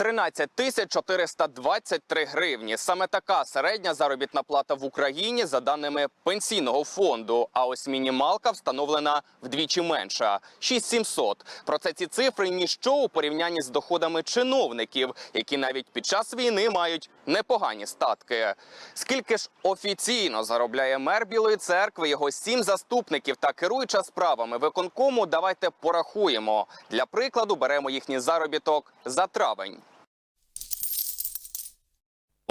13 тисяч 423 гривні. Саме така середня заробітна плата в Україні за даними пенсійного фонду. А ось мінімалка встановлена вдвічі менша 6700. Проте ці цифри ніщо у порівнянні з доходами чиновників, які навіть під час війни мають непогані статки. Скільки ж офіційно заробляє мер Білої церкви, його сім заступників та керуюча справами виконкому, давайте порахуємо. Для прикладу беремо їхній заробіток за травень.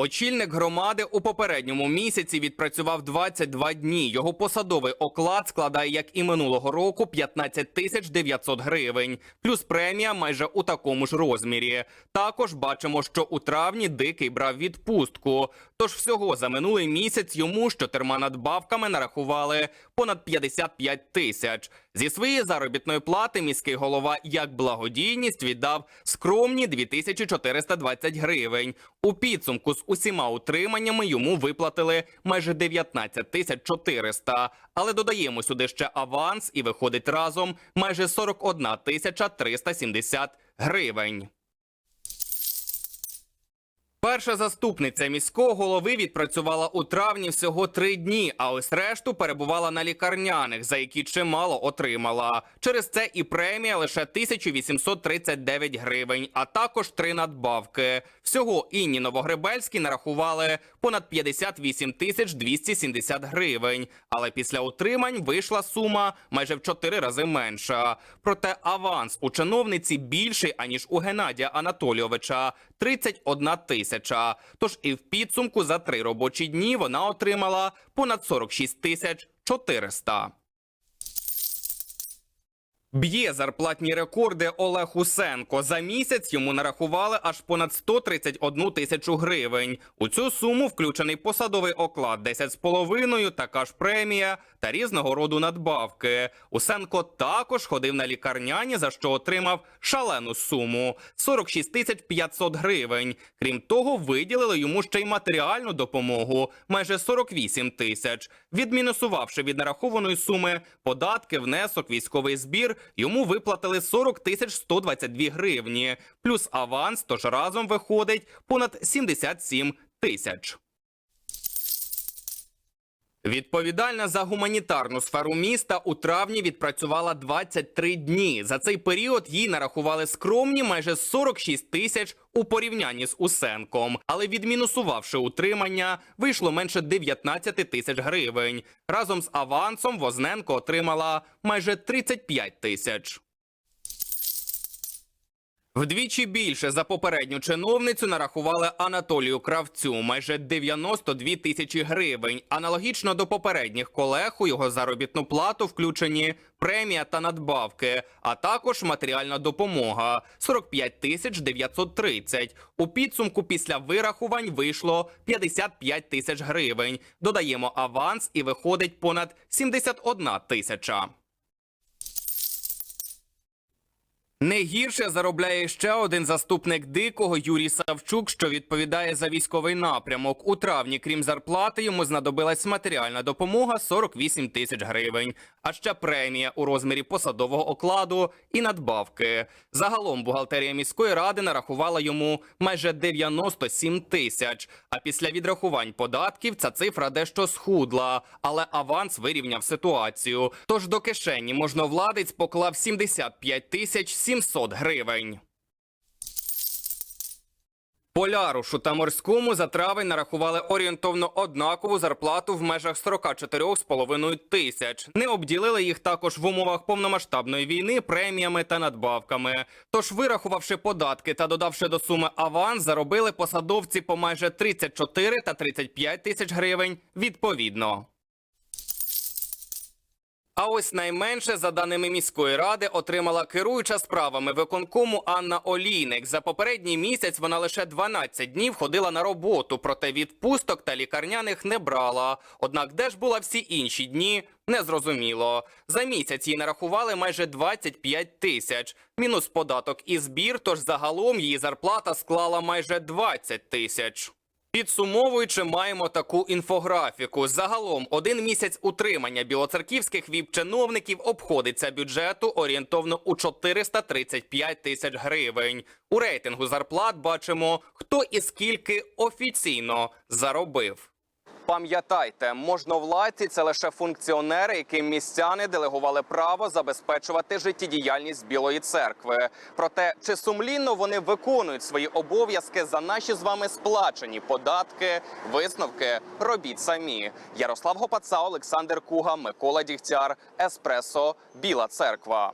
Очільник громади у попередньому місяці відпрацював 22 дні. Його посадовий оклад складає, як і минулого року, 15 тисяч 900 гривень, плюс премія майже у такому ж розмірі. Також бачимо, що у травні дикий брав відпустку. Тож всього за минулий місяць йому з чотирма надбавками нарахували понад 55 тисяч. Зі своєї заробітної плати міський голова як благодійність віддав скромні 2420 гривень. У підсумку з усіма утриманнями йому виплатили майже 19 тисяч 400. Але додаємо сюди ще аванс і виходить разом майже 41 тисяча 370 гривень. Перша заступниця міського голови відпрацювала у травні всього три дні, а ось решту перебувала на лікарняних, за які чимало отримала. Через це і премія лише 1839 гривень, а також три надбавки. Всього Інні Новогребельській нарахували понад 58 тисяч 270 гривень. Але після утримань вийшла сума майже в чотири рази менша. Проте аванс у чиновниці більший аніж у Геннадія Анатолійовича 31 тисяча. Тож і в підсумку за три робочі дні вона отримала понад 46 тисяч 400. Б'є зарплатні рекорди Олег Усенко. За місяць йому нарахували аж понад 131 тисячу гривень. У цю суму включений посадовий оклад 10,5, така ж премія та різного роду надбавки. Усенко також ходив на лікарняні, за що отримав шалену суму 46 тисяч 500 гривень. Крім того, виділили йому ще й матеріальну допомогу майже 48 тисяч. Відмінусувавши від нарахованої суми податки, внесок, військовий збір, йому виплатили 40 тисяч 122 гривні, плюс аванс, тож разом виходить понад 77 тисяч. Відповідальна за гуманітарну сферу міста у травні відпрацювала 23 дні. За цей період їй нарахували скромні майже 46 тисяч у порівнянні з Усенком. Але відмінусувавши утримання, вийшло менше 19 тисяч гривень. Разом з авансом Возненко отримала майже 35 тисяч. Вдвічі більше за попередню чиновницю нарахували Анатолію Кравцю майже 92 тисячі гривень. Аналогічно до попередніх колег у його заробітну плату включені премія та надбавки, а також матеріальна допомога 45 тисяч 930. У підсумку після вирахувань вийшло 55 тисяч гривень. Додаємо аванс і виходить понад 71 тисяча. Не гірше заробляє ще один заступник дикого Юрій Савчук, що відповідає за військовий напрямок. У травні, крім зарплати, йому знадобилась матеріальна допомога 48 тисяч гривень, а ще премія у розмірі посадового окладу і надбавки. Загалом бухгалтерія міської ради нарахувала йому майже 97 тисяч. А після відрахувань податків ця цифра дещо схудла, але аванс вирівняв ситуацію. Тож до кишені можновладець поклав 75 тисяч 700 гривень. Полярушу та морському за травень нарахували орієнтовно однакову зарплату в межах 44,5 тисяч. Не обділили їх також в умовах повномасштабної війни преміями та надбавками. Тож, вирахувавши податки та додавши до суми аванс, заробили посадовці по майже 34 та 35 тисяч гривень відповідно. А ось найменше, за даними міської ради, отримала керуюча справами виконкому Анна Олійник. За попередній місяць вона лише 12 днів ходила на роботу, проте відпусток та лікарняних не брала. Однак, де ж була всі інші дні, незрозуміло. За місяць їй нарахували майже 25 тисяч. Мінус податок і збір, тож загалом її зарплата склала майже 20 тисяч. Підсумовуючи, маємо таку інфографіку. Загалом один місяць утримання білоцерківських віп-чиновників обходиться бюджету орієнтовно у 435 тисяч гривень. У рейтингу зарплат бачимо, хто і скільки офіційно заробив. Пам'ятайте, можновладці – це лише функціонери, яким містяни делегували право забезпечувати життєдіяльність Білої церкви. Проте, чи сумлінно вони виконують свої обов'язки за наші з вами сплачені податки, висновки робіть самі. Ярослав Гопаца, Олександр Куга, Микола Дігтяр, Еспресо, Біла Церква.